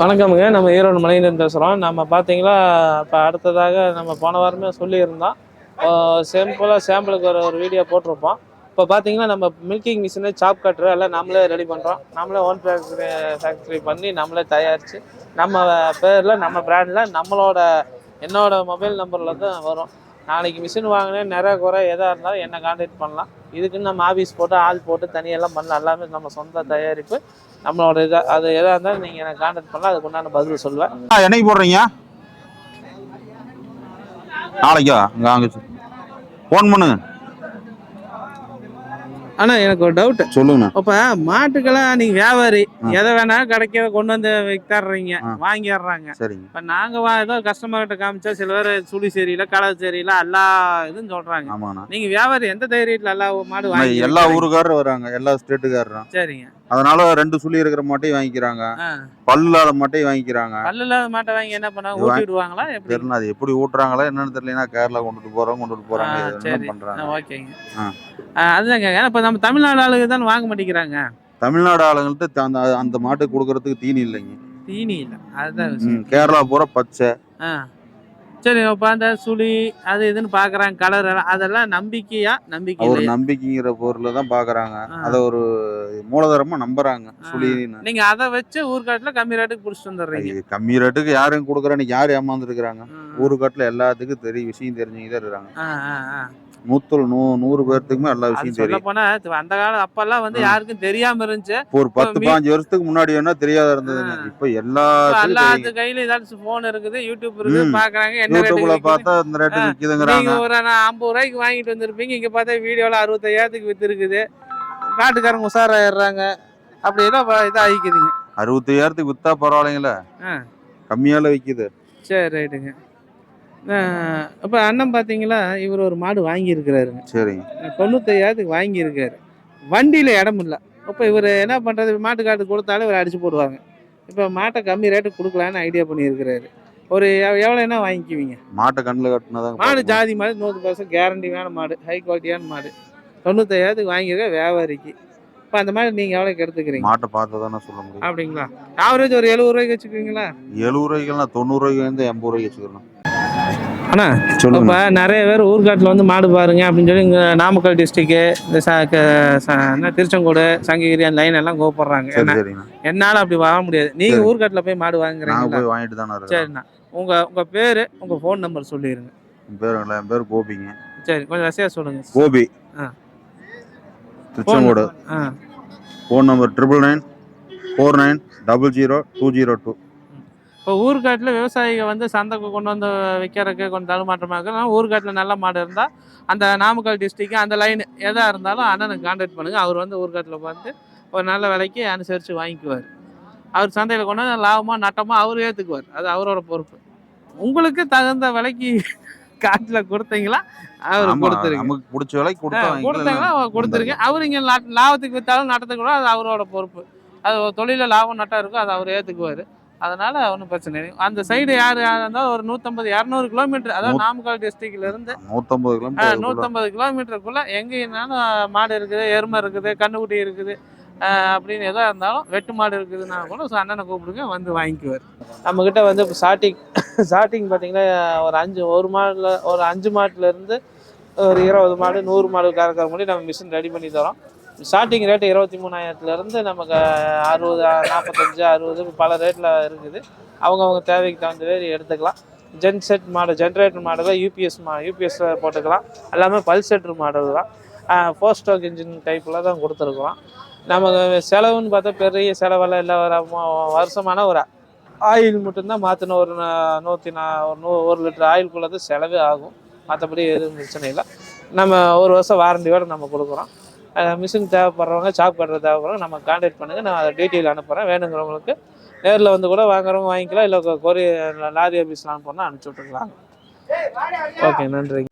வணக்கமுங்க. நம்ம ஈரோடு மலையிலேருந்து பேசுகிறோம் நம்ம பார்த்தீங்களா இப்போ அடுத்ததாக நம்ம போன வாரமே சொல்லியிருந்தோம். சிம்பிளாக சாம்பிளுக்கு ஒரு ஒரு வீடியோ போட்டிருப்போம். இப்போ பார்த்தீங்கன்னா நம்ம மில்கிங் மிஷினு சாப் கட்டர் எல்லாம் நம்மளே ரெடி பண்ணுறோம் நம்மளே ஓன் ஃபேக்ட்ரி ஃபேக்ட்ரி பண்ணி நம்மளே தயாரித்து நம்ம பேரில் நம்ம பிராண்டில் நம்மளோட என்னோட மொபைல் நம்பரில் தான் வரும். நாளைக்கு மிஷின் வாங்கினேன் நிறைய குறை எதாக இருந்தாலும் என்னை காண்டாக்ட் பண்ணலாம். இதுக்குன்னு நம்ம ஆஃபீஸ் போட்டு ஆள் போட்டு தனியெல்லாம் பண்ணலாம். எல்லாமே நம்ம சொந்த தயாரிப்பு. நம்மளோட இதாக அது எதாக இருந்தாலும் நீங்கள் எனக்கு காண்டாக்ட் பண்ணலாம். அதுக்கு உண்டான பதில் சொல்லுவேன். ஆ, என்னைக்கு போடுறீங்க? நாளைக்கா? அங்கே அங்கே ஃபோன் பண்ணுங்க ஆனால் எனக்கு ஒரு டவுட்டு சொல்லுங்கண்ணா. இப்போ மாட்டுக்கெல்லாம் நீங்கள் வியாபாரி. எதை வேணாலும் கிடைக்கிறத கொண்டு வந்து வித்தர்றீங்க ஆ. வாங்கிடுறாங்க சரிங்க. இப்போ நாங்கள் வா ஏதோ கஸ்டமர்கிட்ட காமிச்சா சில பேர் சுழி சரியில்லை கலர் சரியில்லை எல்லா இதுவும் சொல்கிறாங்க ஆமாண்ணா. நீங்கள் வியாபாரி எந்த தைரியத்தில் எல்லா மாடு ஆனா, வாங்கி எல்லா? ஊருக்காரரும் வராங்க எல்லா ஸ்டேட்டுக்காரரும் சரிங்க. அதனால ரெண்டு சுழி இருக்கிற மாட்டையும் வாங்கிக்கிறாங்க. பல்லு இல்லாத மாட்டையும் வாங்கிக்கிறாங்க. பல்லு இல்லாத மாட்டை வாங்கி என்ன பண்ணாங்க ஊட்டி விடுவாங்களா தெரியல அது எப்படி ஊட்டுறாங்களா என்னன்னு தெரியல கேரளா கொண்டுட்டு போறோம் கொண்டுட்டு போறாங்க சரி. ஓகேங்க. அதுதான் கேட்க இப்போ நம்ம தமிழ்நாடு ஆளுங்க தான் வாங்க மாட்டேங்கிறாங்க? தமிழ்நாடு ஆளுங்கள்ட்ட அந்த அந்த மாட்டுக்கு கொடுக்கறதுக்கு தீனி இல்லைங்க. தீனி இல்லை. அதுதான் கேரளா பூரா பச்சை. சரி அந்த சுழி அது இதுன்னு பார்க்குறாங்க கலர் அதெல்லாம் நம்பிக்கையா நம்பிக்கை ஒரு நம்பிக்கைங்கிற பொருளை தான் பாக்குறாங்க. அத ஒரு மூலதனமா நம்புறாங்க. சுழின்னு நீங்க அதை வச்சு ஊர்காட்டுல கம்மி ரேட்டுக்கு பிடிச்சிட்டு வந்துடுறீங்க கம்மி ரேட்டுக்கு யாரும் கொடுக்குறான்னு யார் ஏமாந்துருக்குறாங்க. ஊருக்காட்டுல எல்லாத்துக்கும் தெரியும் விஷயம் தெரிஞ்சவங்க தான் இருக்கிறாங்க ஆ. நூத்துல நூ நூறு பேர்த்துக்குமே எல்லா விஷயம் தெரியும் போனா அந்த காலம் அப்பெல்லாம் வந்து. யாருக்கும் தெரியாம இருந்துச்சு ஒரு பத்து பாஞ்சு வருஷத்துக்கு முன்னாடி வேணா தெரியாத இருந்ததுங்க ஆ. இப்ப தெரியும். எல்லாத்து கையில ஏதாச்சும் போன் இருக்குது யூடியூப் இருக்குது. பாக்குறாங்க என்ன யூடியூப்ல பார்த்தா இந்த ரேட்டு. விக்குதுங்கிறாங்க ஒரு ஐம்பது ரூபாய்க்கு வாங்கிட்டு வந்திருப்பீங்க இங்க பார்த்தா வீடியோல அறுபத்தையாயிரத்துக்கு வித்து இருக்குது காட்டுக்காரங்க உஷாராயிடுறாங்க அப்படி ஏதோ இதா ஆகிக்குதுங்க அறுபத்தையாயிரத்துக்கு வித்தா பரவாயில்லைங்களே. கம்மியால விக்குது சரி ரைட்டுங்க அப்ப அண்ணன் பாத்தீங்களா இவர் ஒரு மாடு வாங்கியிருக்கிறாருங்க சரிங்க. தொண்ணூத்தையாயிரத்துக்கு வாங்கியிருக்காரு. வண்டியில் இடம் இல்லை. இப்போ இவர் என்ன பண்ணுறது மாட்டுக்காட்டு கொடுத்தாலும் இவர் அடிச்சு போடுவாங்க. இப்போ மாட்டை கம்மி ரேட்டுக்கு கொடுக்கலான்னு ஐடியா பண்ணியிருக்கிறாரு. ஒரு எவ்- எவ்வளோ என்ன வாங்கிக்குவீங்க? மாட்டை கண்ணுல கட்டினதாங்க மாடு ஜாதி மாடு நூறு பர்சன்ட் கேரண்டியான மாடு ஹை குவாலிட்டியான மாடு. தொண்ணூத்தையாயிரத்துக்கு வாங்கியிருக்க வியாபாரிக்கு. இப்போ அந்த மாதிரி நீங்கள் எவ்வளோக்கு எடுத்துக்கிறீங்க? மாட்டை பார்த்து தானே சொல்ல முடியும். அப்படிங்களா? ஆவரேஜ் ஒரு எழுபது ரூபாய்க்கு வச்சுக்குவீங்களா? எழுபது ரூபாய்க்குலாம் தொண்ணூறு ரூபாய்க்கு இருந்து எண்பது ரூபாய்க்கு வச்சுக்கலாம் அண்ணா இப்போ நிறைய பேர் ஊர்காட்டில் வந்து மாடு பாருங்க அப்படின்னு சொல்லி இங்கே நாமக்கல் டிஸ்ட்ரிக்கு இந்த என்ன திருச்செங்கோடு சங்ககிரி அந்த லைன் எல்லாம் கூப்பிடுறாங்க என்னால் அப்படி வாங்க முடியாது. நீங்கள். ஊர்காட்டில் போய் மாடு போய் வாங்கிட்டு தானே சரிண்ணா. உங்கள் உங்கள் பேர் உங்கள் ஃபோன் நம்பர் சொல்லிடுங்க பேர் என் பேர் கோபிங்க. சரி கொஞ்சம் வசதியாக சொல்லுங்க. கோபி. ஆ. திருச்செங்கோடு. ஆ. Phone number triple nine four nine double zero two zero two இப்போ ஊர்காட்டில் விவசாயிகள் வந்து சந்தைக்கு கொண்டு வந்து விற்கிறதுக்கு கொஞ்சம் தடுமாற்றமாக இருக்கு. ஊர்காட்டில் நல்ல மாடு இருந்தால் அந்த நாமக்கல் டிஸ்ட்ரிக்கு அந்த லைன் எதாக இருந்தாலும் அண்ணனுக்கு கான்டாக்ட் பண்ணுங்கள் அவர் வந்து ஊர்காட்டில் பார்த்து ஒரு நல்ல விலைக்கு அனுசரித்து வாங்கிக்குவார். அவர் சந்தையில் கொண்டு வந்து லாபமாக நட்டமாக அவர் ஏற்றுக்குவார் அது அவரோட பொறுப்பு. உங்களுக்கு தகுந்த விலைக்கு காட்டில் கொடுத்தீங்களா? அவர் கொடுத்துருங்க. நமக்கு பிடிச்ச விலைக்கு கொடுத்தா கொடுத்தாங்கன்னா வாங்கிக்கலாம். கொடுத்துருங்க. அவர் இங்கே லாபத்துக்கு விற்றாலும் நட்டத்துக்கு கூட அது அவரோட பொறுப்பு. அது தொழிலில் லாபம் நட்டம் இருக்கும் அது அவர் ஏற்றுக்குவார் அதனால ஒன்றும் பிரச்சனை இல்லை. அந்த சைடு யார் யார் இருந்தாலும் ஒரு நூற்றம்பது இரநூறு கிலோமீட்டர் அதாவது நாமக்கல் டிஸ்ட்ரிக்ட்ல இருந்து நூத்தம்பது கிலோமீட்டர் நூற்றம்பது கிலோமீட்டருக்குள்ள எங்கேனாலும் மாடு இருக்குது எருமை இருக்குது கண்ணுக்குட்டி இருக்குது. ஆஹ் அப்படின்னு எதா இருந்தாலும் வெட்டு மாடு இருக்குதுன்னா கூட அண்ணனை கூப்பிடுங்க வந்து வாங்கிக்குவார். நம்மக்கிட்ட வந்து இப்போ ஸ்டார்டிங் ஸ்டார்டிங் பார்த்தீங்கன்னா ஒரு அஞ்சு ஒரு மாடில் ஒரு அஞ்சு மாட்டுல இருந்து ஒரு இருபது மாடு நூறு மாடு கறக்கிற மாதிரி நம்ம மிஷின் ரெடி பண்ணி தரோம். ஸ்டார்டிங் ரேட்டு இருபத்தி மூணாயிரத்துலேருந்து நமக்கு அறுபது நாற்பத்தஞ்சு அறுபது பல ரேட்டில் இருக்குது. அவங்கவுங்க தேவைக்கு தகுந்த மாதிரி எடுத்துக்கலாம். ஜென் செட் மாடல் ஜென்ரேட்டர் மாடலில் யூபிஎஸ் மா யூபிஎஸ் போட்டுக்கலாம். எல்லாமே பல்செட்ரு மாடல் தான். ஃபோர் ஸ்டோக் இன்ஜின் டைப்பில் தான் கொடுத்துருக்குறோம் நமக்கு செலவுன்னு பார்த்தா பெரிய செலவெல்லாம் இல்லை. ஒரு வருஷமான ஒரு ஆயில் மட்டும்தான் மாற்றின ஒரு நூற்றி நா ஒரு நூ ஒரு லிட்டர் ஆயிலுக்குள்ளே தான் செலவே ஆகும். மற்றபடி எதுவும் பிரச்சனை இல்லை. நம்ம ஒரு வருஷம் வாரண்டியோடு நம்ம கொடுக்குறோம். மிஷின் தேவைப்படுறவங்க சாப் கட்டுறது தேவைப்படுறவங்க நம்ம கான்டாக்ட் பண்ணுங்கள் நான் அதை டீட்டெயில் அனுப்புகிறேன் வேணுங்கிறவங்களுக்கு நேரில் வந்து கூட வாங்குறவங்க வாங்கிக்கலாம். இல்லை கொரி லாரி ஆஃபீஸில் அனுப்புறோம்னா அனுப்பிச்சி விட்டுருக்கலாம் ஓகே நன்றி